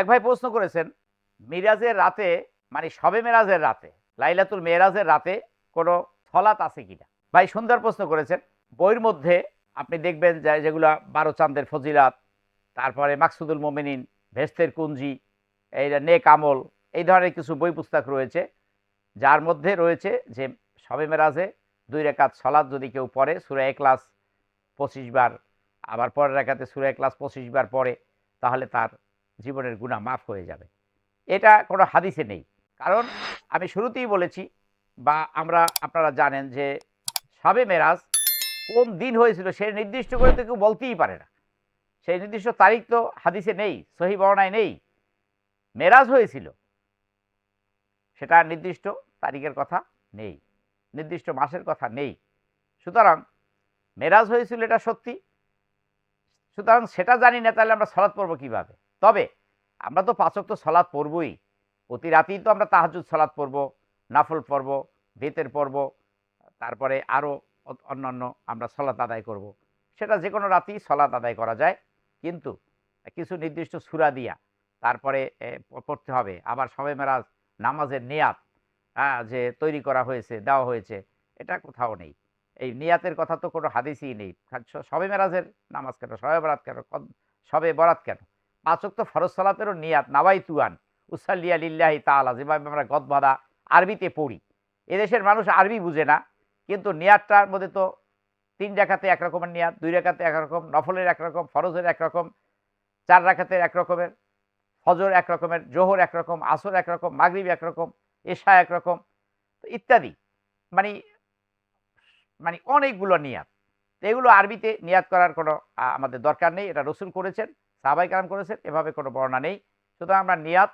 এক ভাই প্রশ্ন করেছেন, মিরাজের রাতে মানে সবে মেরাজের রাতে, লাইলাতুল মেরাজের রাতে কোনো ফলাত আছে কিনা? ভাই সুন্দর প্রশ্ন করেছেন, বইয়ের মধ্যে আপনি দেখবেন যে যেগুলো বারো চান্দের ফজিলাত, তারপরে মাকসুদুল মোমিনিন, ভেস্তের কুঞ্জি, এই নেক আমল, এই ধরনের কিছু বই পুস্তক রয়েছে, যার মধ্যে রয়েছে যে সবে মেরাজে দুই রেখাত সলাদ যদি কেউ পড়ে, সুরে ক্লাস পঁচিশ বার, আবার পরের রেখাতে সুরে ক্লাস পঁচিশ বার পড়ে, তাহলে তার জীবনের গুণা মাফ হয়ে যাবে। এটা কোনো হাদিসে নেই। কারণ আমি শুরুতেই বলেছি বা আমরা, আপনারা জানেন যে সবে মেরাজ কোন দিন হয়েছিল সে নির্দিষ্ট করে তো কেউ বলতেই পারে না। সেই নির্দিষ্ট তারিখ তো হাদিসে নেই, সহি বর্ণায় নেই। মেরাজ হয়েছিল, সেটা নির্দিষ্ট তারিখের কথা নেই, নির্দিষ্ট মাসের কথা নেই। সুতরাং মেরাজ হয়েছিল এটা সত্যি। সুতরাং সেটা জানি না, তাহলে আমরা সলাৎ পড়ব কীভাবে? তবে আমরা তো পাচক তো সলাৎ পড়বই। প্রতি রাতেই তো আমরা তাহাজুদ সলাদ পড়ব, নাফল পড়ব বেতের পড়ব, তারপরে আরও অন্যান্য আমরা সলাদ আদায় করব। সেটা যে কোনো রাতেই সলাৎ আদায় করা যায়। কিন্তু কিছু নির্দিষ্ট সুরা দিয়া তারপরে পড়তে হবে। আবার সবে মেরাজ, নামাজের নিয়াত যে তৈরি করা হয়েছে, দেওয়া হয়েছে, এটা কোথাও নেই। এই নিয়াতের কথা তো কোনো হাদিসই নেই। সবে মেরাজের নামাজ কেন? সবে বরাত কেন? সবে বরাত কেন? পাঁচক তো ফরজ সালাতেরও নিয়াত, নাবাই তুয়ান, উসাল্লিয়া লিল্লাহি তাআলা, যেভাবে আমরা গদবাদা আরবিতে পড়ি। এদেশের মানুষ আরবি বুঝে না, কিন্তু নিয়াতটার মধ্যে তো তিন রেখাতে এক রকমের নিয়াত, দুই রেখাতে একরকম নফলের এক রকম, ফরজের একরকম চার রাখাতে এক রকমের, ফজর এক রকমের, জোহর একরকম আসর একরকম মাগরিব একরকম এশা একরকম ইত্যাদি। মানে মানে অনেকগুলো নিয়াত। এগুলো আরবিতে নিয়াত করার কোনো আমাদের দরকার নেই। এটা রসুল করেছেন, সাহাবাই কালাম করেছেন, এভাবে কোনো বর্ণনা নেই। সুতরাং আমরা নিয়াত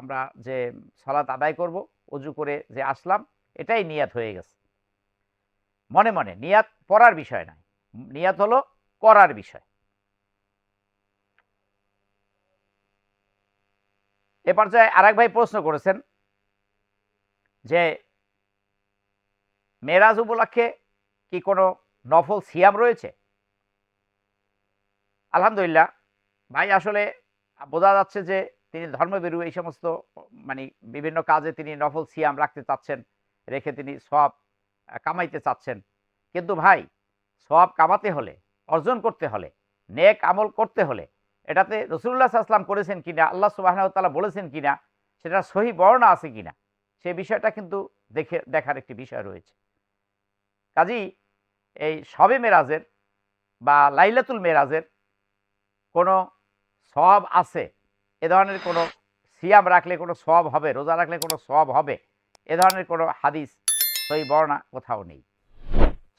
আমরা যে সালাত আদায় করব, অজু করে যে আসলাম, এটাই নিয়াত হয়ে গেছে। মনে মনে, নিয়াত পড়ার বিষয় নয় নিয়াত হলো করার বিষয়। এ পর্যায়ে আরেক ভাই প্রশ্ন করেছেন যে, মেরাজ উপলক্ষে কি কোনো নফল সিয়াম রয়েছে। আলহামদুলিল্লাহ, ভাই আসলে বোঝা যাচ্ছে যে তিনি ধর্মবিরু, এই সমস্ত মানে বিভিন্ন কাজে তিনি নফল সিয়াম রাখতে চাচ্ছেন, রেখে তিনি সব কামাইতে চাচ্ছেন। কিন্তু ভাই সব কামাতে হলে, অর্জন করতে হলে, নেক আমল করতে হলে, এটাতে রসুল্লাহ আসলাম করেছেন কিনা, আল্লাহ সুবাহ তাআলা বলেছেন কিনা, সেটা সহি বর্ণনা আছে কিনা, সে বিষয়টা কিন্তু দেখে, দেখার একটি বিষয় রয়েছে। কাজেই এই সবে মেরাজের বা লাইলাতুল মেরাজের কোনো সব আছে? এ ধরনের কোনো সিয়াম রাখলে কোনো সব হবে? রোজা রাখলে কোনো সব হবে? এ ধরনের কোনো হাদিস, সহি বর্ণা কোথাও নেই।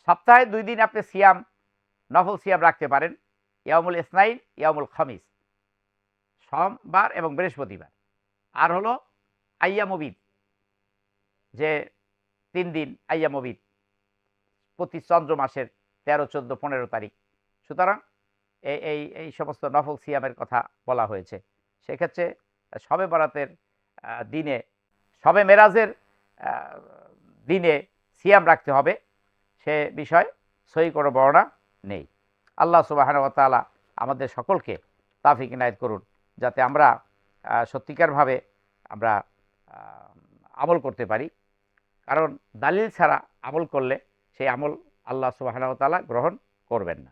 সপ্তাহে দুই দিন আপনি সিয়াম, নফল সিয়াম রাখতে পারেন। ইয়ামুল ইসনাইন ইয়ামুল খামিস। সোমবার এবং বৃহস্পতিবার। আর হলো আইয়ামবিদ যে তিন দিন আইয়ামবিদ প্রতি চন্দ্র মাসের তেরো, চোদ্দ, পনেরো তারিখ। সুতরাং এই এই এই সমস্ত নফল সিয়ামের কথা বলা হয়েছে। সেক্ষেত্রে সবে বরাতের দিনে, সবে মেরাজের দিনে সিয়াম রাখতে হবে। সে বিষয় সই কোনো বর্ণনা নেই। আল্লাহ সুবাহান তাআলা আমাদের সকলকে তাফিক ইনায়ত করুন, যাতে আমরা সত্যিকারভাবে আমরা আমল করতে পারি। কারণ দালিল ছাড়া আমল করলে সেই আমল আল্লাহ সুবাহান তালা গ্রহণ করবেন না।